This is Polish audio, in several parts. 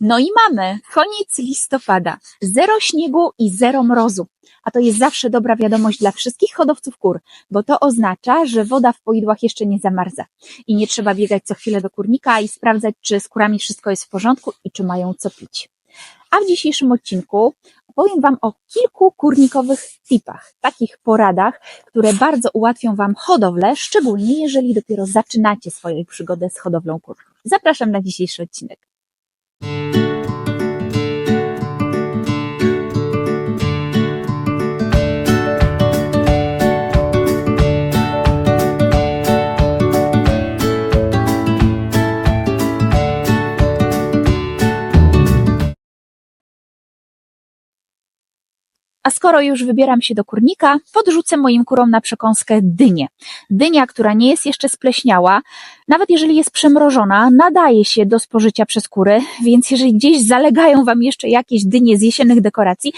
No i mamy koniec listopada. Zero śniegu i zero mrozu. A to jest zawsze dobra wiadomość dla wszystkich hodowców kur, bo to oznacza, że woda w poidłach jeszcze nie zamarza i nie trzeba biegać co chwilę do kurnika i sprawdzać, czy z kurami wszystko jest w porządku i czy mają co pić. A w dzisiejszym odcinku opowiem Wam o kilku kurnikowych tipach, takich poradach, które bardzo ułatwią Wam hodowlę, szczególnie jeżeli dopiero zaczynacie swoją przygodę z hodowlą kur. Zapraszam na dzisiejszy odcinek. A skoro już wybieram się do kurnika, podrzucę moim kurom na przekąskę dynię. Dynia, która nie jest jeszcze spleśniała, nawet jeżeli jest przemrożona, nadaje się do spożycia przez kury, więc jeżeli gdzieś zalegają Wam jeszcze jakieś dynie z jesiennych dekoracji,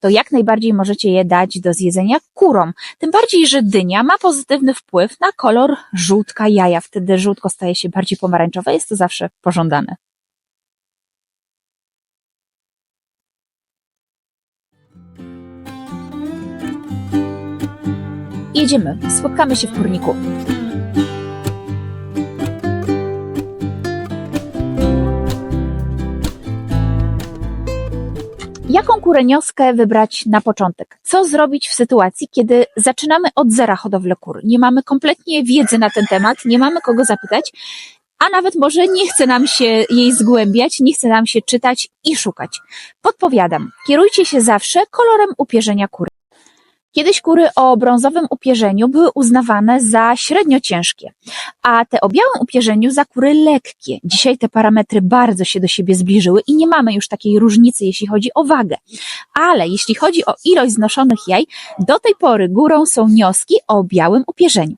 to jak najbardziej możecie je dać do zjedzenia kurom. Tym bardziej, że dynia ma pozytywny wpływ na kolor żółtka jaja. Wtedy żółtko staje się bardziej pomarańczowe, jest to zawsze pożądane. Jedziemy, spotkamy się w kurniku. Jaką kurenioskę wybrać na początek? Co zrobić w sytuacji, kiedy zaczynamy od zera hodowlę kur? Nie mamy kompletnie wiedzy na ten temat, nie mamy kogo zapytać, a nawet może nie chce nam się jej zgłębiać, nie chce nam się czytać i szukać. Podpowiadam, kierujcie się zawsze kolorem upierzenia kury. Kiedyś kury o brązowym upierzeniu były uznawane za średnio ciężkie, a te o białym upierzeniu za kury lekkie. Dzisiaj te parametry bardzo się do siebie zbliżyły i nie mamy już takiej różnicy, jeśli chodzi o wagę. Ale jeśli chodzi o ilość znoszonych jaj, do tej pory górą są nioski o białym upierzeniu.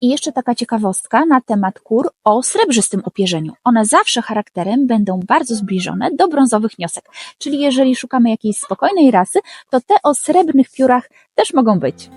I jeszcze taka ciekawostka na temat kur o srebrzystym upierzeniu. One zawsze charakterem będą bardzo zbliżone do brązowych niosek. Czyli jeżeli szukamy jakiejś spokojnej rasy, to te o srebrnych piórach też mogą być.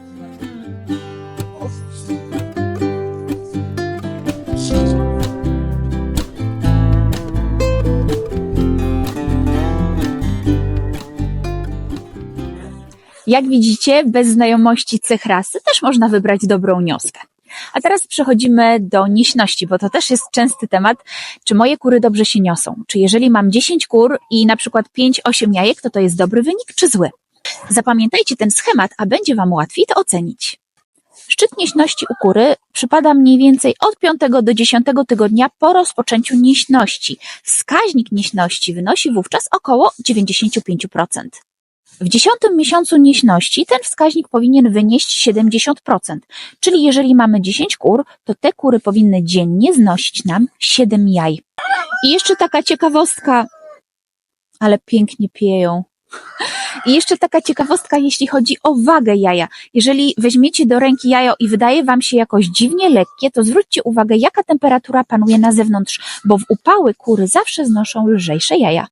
Jak widzicie, bez znajomości cech rasy też można wybrać dobrą nioskę. A teraz przechodzimy do nieśności, bo to też jest częsty temat. Czy moje kury dobrze się niosą? Czy jeżeli mam 10 kur i na przykład 5-8 jajek, to to jest dobry wynik czy zły? Zapamiętajcie ten schemat, a będzie Wam łatwiej to ocenić. Szczyt nieśności u kury przypada mniej więcej od 5 do 10 tygodnia po rozpoczęciu nieśności. Wskaźnik nieśności wynosi wówczas około 95%. W dziesiątym miesiącu nieśności ten wskaźnik powinien wynieść 70%, czyli jeżeli mamy 10 kur, to te kury powinny dziennie znosić nam 7 jaj. I jeszcze taka ciekawostka, ale pięknie pieją. I jeszcze taka ciekawostka, jeśli chodzi o wagę jaja. Jeżeli weźmiecie do ręki jajo i wydaje Wam się jakoś dziwnie lekkie, to zwróćcie uwagę, jaka temperatura panuje na zewnątrz, bo w upały kury zawsze znoszą lżejsze jaja.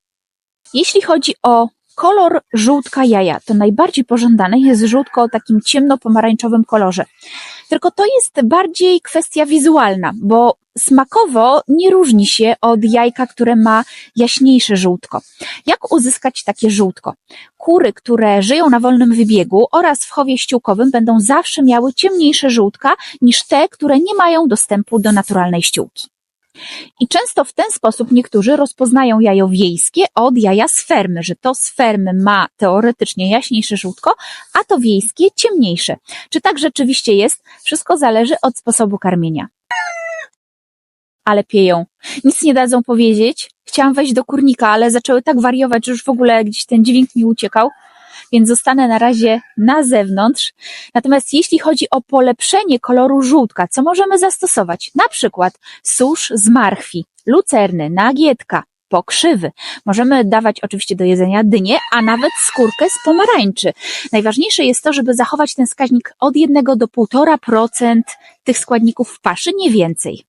Jeśli chodzi o kolor żółtka jaja, to najbardziej pożądane jest żółtko o takim ciemno-pomarańczowym kolorze. Tylko to jest bardziej kwestia wizualna, bo smakowo nie różni się od jajka, które ma jaśniejsze żółtko. Jak uzyskać takie żółtko? Kury, które żyją na wolnym wybiegu oraz w chowie ściółkowym będą zawsze miały ciemniejsze żółtka niż te, które nie mają dostępu do naturalnej ściółki. I często w ten sposób niektórzy rozpoznają jajo wiejskie od jaja z fermy, że to z fermy ma teoretycznie jaśniejsze żółtko, a to wiejskie ciemniejsze. Czy tak rzeczywiście jest? Wszystko zależy od sposobu karmienia. Ale pieją. Nic nie dadzą powiedzieć. Chciałam wejść do kurnika, ale zaczęły tak wariować, że już w ogóle gdzieś ten dźwięk mi uciekał więc zostanę na razie na zewnątrz. Natomiast jeśli chodzi o polepszenie koloru żółtka, co możemy zastosować? Na przykład susz z marchwi, lucerny, nagietka, pokrzywy. Możemy dawać oczywiście do jedzenia dynię, a nawet skórkę z pomarańczy. Najważniejsze jest to, żeby zachować ten wskaźnik od 1 do 1,5% tych składników w paszy, nie więcej.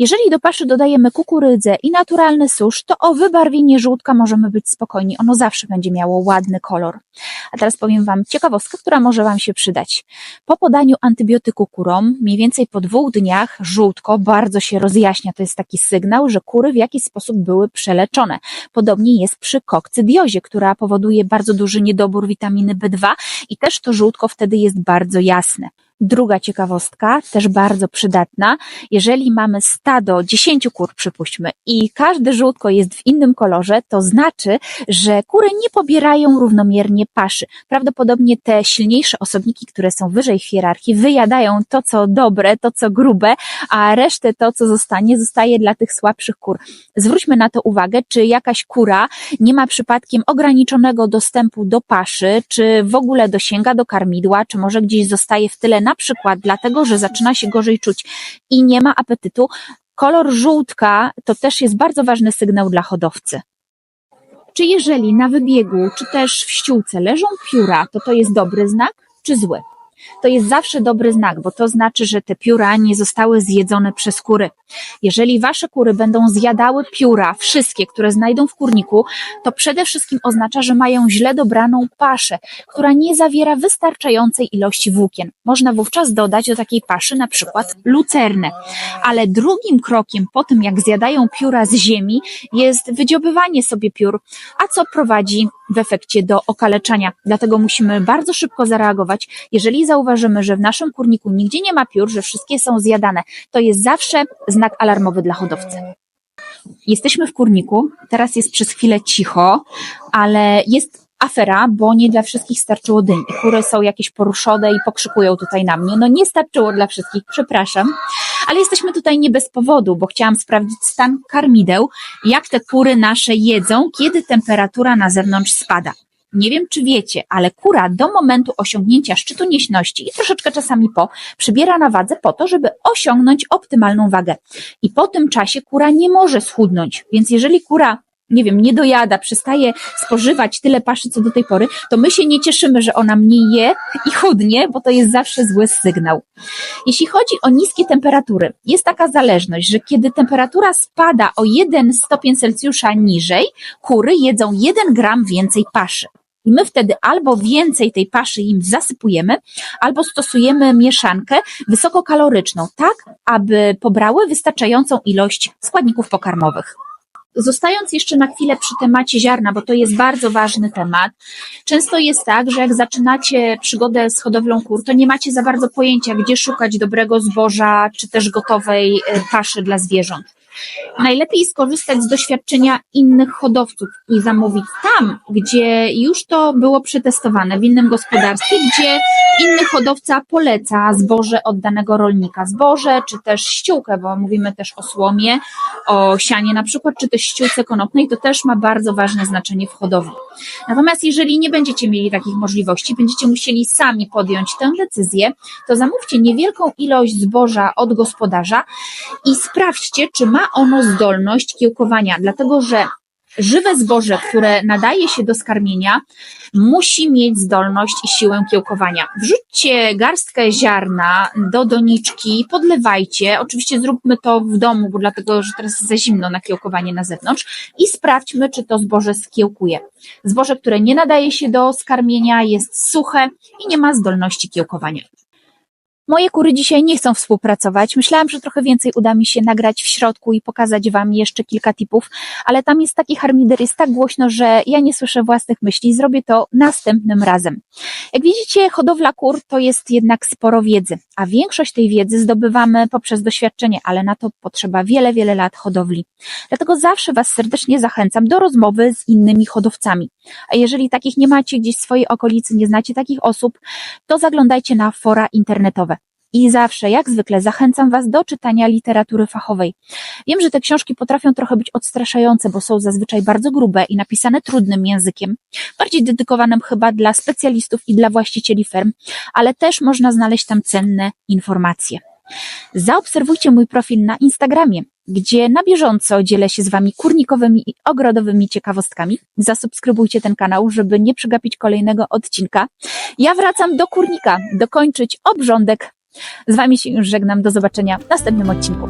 Jeżeli do paszy dodajemy kukurydzę i naturalny susz, to o wybarwienie żółtka możemy być spokojni. Ono zawsze będzie miało ładny kolor. A teraz powiem Wam ciekawostkę, która może Wam się przydać. Po podaniu antybiotyku kurom, mniej więcej po dwóch dniach, żółtko bardzo się rozjaśnia. To jest taki sygnał, że kury w jakiś sposób były przeleczone. Podobnie jest przy kokcydiozie, która powoduje bardzo duży niedobór witaminy B2 i też to żółtko wtedy jest bardzo jasne. Druga ciekawostka, też bardzo przydatna. Jeżeli mamy stado 10 kur, przypuśćmy, i każde żółtko jest w innym kolorze, to znaczy, że kury nie pobierają równomiernie paszy. Prawdopodobnie te silniejsze osobniki, które są wyżej w hierarchii, wyjadają to, co dobre, to, co grube, a resztę to, co zostanie, zostaje dla tych słabszych kur. Zwróćmy na to uwagę, czy jakaś kura nie ma przypadkiem ograniczonego dostępu do paszy, czy w ogóle dosięga do karmidła, czy może gdzieś zostaje w tyle, na przykład dlatego, że zaczyna się gorzej czuć i nie ma apetytu. Kolor żółtka to też jest bardzo ważny sygnał dla hodowcy. Czy jeżeli na wybiegu, czy też w ściółce leżą pióra, to to jest dobry znak, czy zły? To jest zawsze dobry znak, bo to znaczy, że te pióra nie zostały zjedzone przez kury. Jeżeli wasze kury będą zjadały pióra, wszystkie, które znajdą w kurniku, to przede wszystkim oznacza, że mają źle dobraną paszę, która nie zawiera wystarczającej ilości włókien. Można wówczas dodać do takiej paszy na przykład lucernę. Ale drugim krokiem po tym, jak zjadają pióra z ziemi, jest wydziobywanie sobie piór, a co prowadzi w efekcie do okaleczania. Dlatego musimy bardzo szybko zareagować. Jeżeli zauważymy, że w naszym kurniku nigdzie nie ma piór, że wszystkie są zjadane, to jest zawsze znak alarmowy dla hodowcy. Jesteśmy w kurniku, teraz jest przez chwilę cicho, ale jest afera, bo nie dla wszystkich starczyło dyń. Kury są jakieś poruszone i pokrzykują tutaj na mnie. No nie starczyło dla wszystkich, przepraszam. Ale jesteśmy tutaj nie bez powodu, bo chciałam sprawdzić stan karmideł, jak te kury nasze jedzą, kiedy temperatura na zewnątrz spada. Nie wiem, czy wiecie, ale kura do momentu osiągnięcia szczytu nieśności i troszeczkę czasami po, przybiera na wadze po to, żeby osiągnąć optymalną wagę. I po tym czasie kura nie może schudnąć. Więc jeżeli kura nie wiem, nie dojada, przestaje spożywać tyle paszy, co do tej pory, to my się nie cieszymy, że ona mniej je i chudnie, bo to jest zawsze zły sygnał. Jeśli chodzi o niskie temperatury, jest taka zależność, że kiedy temperatura spada o 1 stopień Celsjusza niżej, kury jedzą 1 gram więcej paszy. I my wtedy albo więcej tej paszy im zasypujemy, albo stosujemy mieszankę wysokokaloryczną, tak aby pobrały wystarczającą ilość składników pokarmowych. Zostając jeszcze na chwilę przy temacie ziarna, bo to jest bardzo ważny temat, często jest tak, że jak zaczynacie przygodę z hodowlą kur, to nie macie za bardzo pojęcia, gdzie szukać dobrego zboża, czy też gotowej e, paszy dla zwierząt. Najlepiej skorzystać z doświadczenia innych hodowców i zamówić tam, gdzie już to było przetestowane w innym gospodarstwie, gdzie inny hodowca poleca zboże od danego rolnika. Zboże, czy też ściółkę, bo mówimy też o słomie, o sianie na przykład, czy też ściółce konopnej, to też ma bardzo ważne znaczenie w hodowli. Natomiast jeżeli nie będziecie mieli takich możliwości, będziecie musieli sami podjąć tę decyzję, to zamówcie niewielką ilość zboża od gospodarza i sprawdźcie, czy ma ono zdolność kiełkowania, dlatego że żywe zboże, które nadaje się do skarmienia, musi mieć zdolność i siłę kiełkowania. Wrzućcie garstkę ziarna do doniczki, podlewajcie. Oczywiście zróbmy to w domu, bo dlatego, że teraz jest za zimno na kiełkowanie na zewnątrz i sprawdźmy, czy to zboże skiełkuje. Zboże, które nie nadaje się do skarmienia, jest suche i nie ma zdolności kiełkowania. Moje kury dzisiaj nie chcą współpracować. Myślałam, że trochę więcej uda mi się nagrać w środku i pokazać Wam jeszcze kilka tipów, ale tam jest taki harmider, jest tak głośno, że ja nie słyszę własnych myśli. Zrobię to następnym razem. Jak widzicie, hodowla kur to jest jednak sporo wiedzy, a większość tej wiedzy zdobywamy poprzez doświadczenie, ale na to potrzeba wiele, wiele lat hodowli. Dlatego zawsze Was serdecznie zachęcam do rozmowy z innymi hodowcami. A jeżeli takich nie macie gdzieś w swojej okolicy, nie znacie takich osób, to zaglądajcie na fora internetowe. I zawsze, jak zwykle, zachęcam Was do czytania literatury fachowej. Wiem, że te książki potrafią trochę być odstraszające, bo są zazwyczaj bardzo grube i napisane trudnym językiem, bardziej dedykowanym chyba dla specjalistów i dla właścicieli ferm, ale też można znaleźć tam cenne informacje. Zaobserwujcie mój profil na Instagramie, gdzie na bieżąco dzielę się z Wami kurnikowymi i ogrodowymi ciekawostkami. Zasubskrybujcie ten kanał, żeby nie przegapić kolejnego odcinka. Ja wracam do kurnika, dokończyć obrządek z Wami się już żegnam. Do zobaczenia w następnym odcinku.